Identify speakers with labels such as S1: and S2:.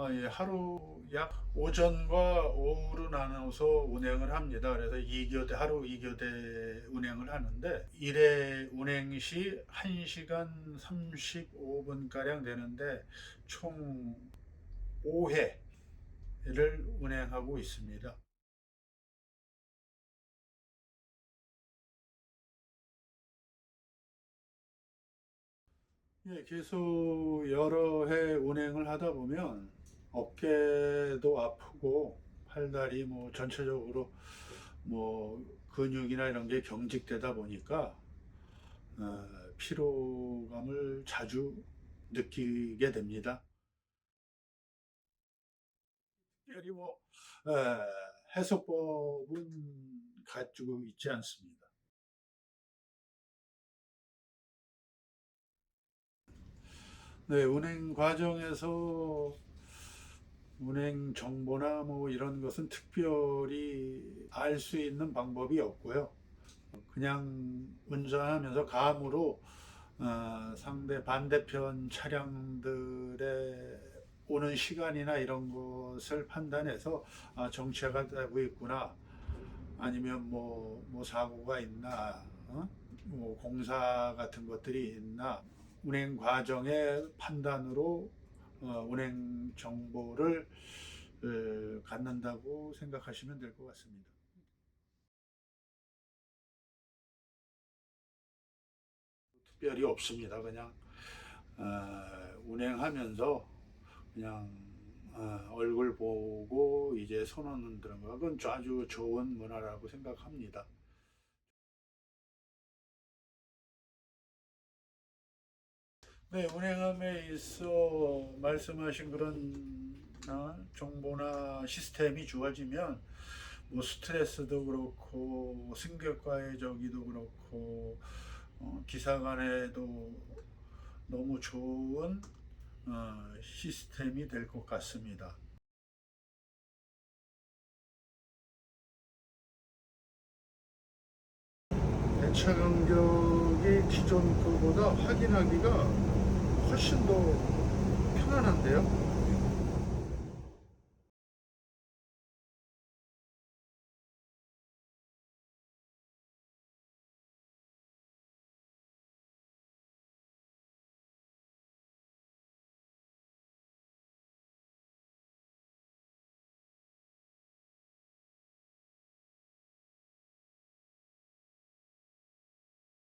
S1: 아, 예, 하루 약 오전과 오후로 나눠서 운행을 합니다. 그래서 2교대, 하루 2교대 운행을 하는데, 1회 운행 시 1시간 35분가량 되는데, 총 5회를 운행하고 있습니다. 예, 계속 여러 해 운행을 하다 보면 어깨도 아프고 팔다리 뭐 전체적으로 뭐 근육이나 이런 게 경직되다 보니까 어, 피로감을 자주 느끼게 됩니다. 특별히 뭐 에, 해소법은 가지고 있지 않습니다. 네, 운행 과정에서 운행 정보나 뭐 이런 것은 특별히 알 수 있는 방법이 없고요. 그냥 운전하면서 감으로 어, 상대 반대편 차량들의 오는 시간이나 이런 것을 판단해서 아, 정체가 되고 있구나. 아니면 뭐, 뭐 사고가 있나, 어? 뭐 공사 같은 것들이 있나. 운행 과정의 판단으로 어, 운행 정보를 어, 갖는다고 생각하시면 될 것 같습니다. 특별히 없습니다. 그냥 어, 운행하면서 그냥 어, 얼굴 보고 이제 손을 흔드는 거 그건 아주 좋은 문화라고 생각합니다. 네, 운행함에 있어 말씀하신 그런 어, 정보나 시스템이 좋아지면 뭐 스트레스도 그렇고 승객과의 저기도 그렇고 어, 기사 간에도 너무 좋은 어, 시스템이 될 것 같습니다. 배차 간격이 기존 거보다 확인하기가 훨씬 더 편안한데요.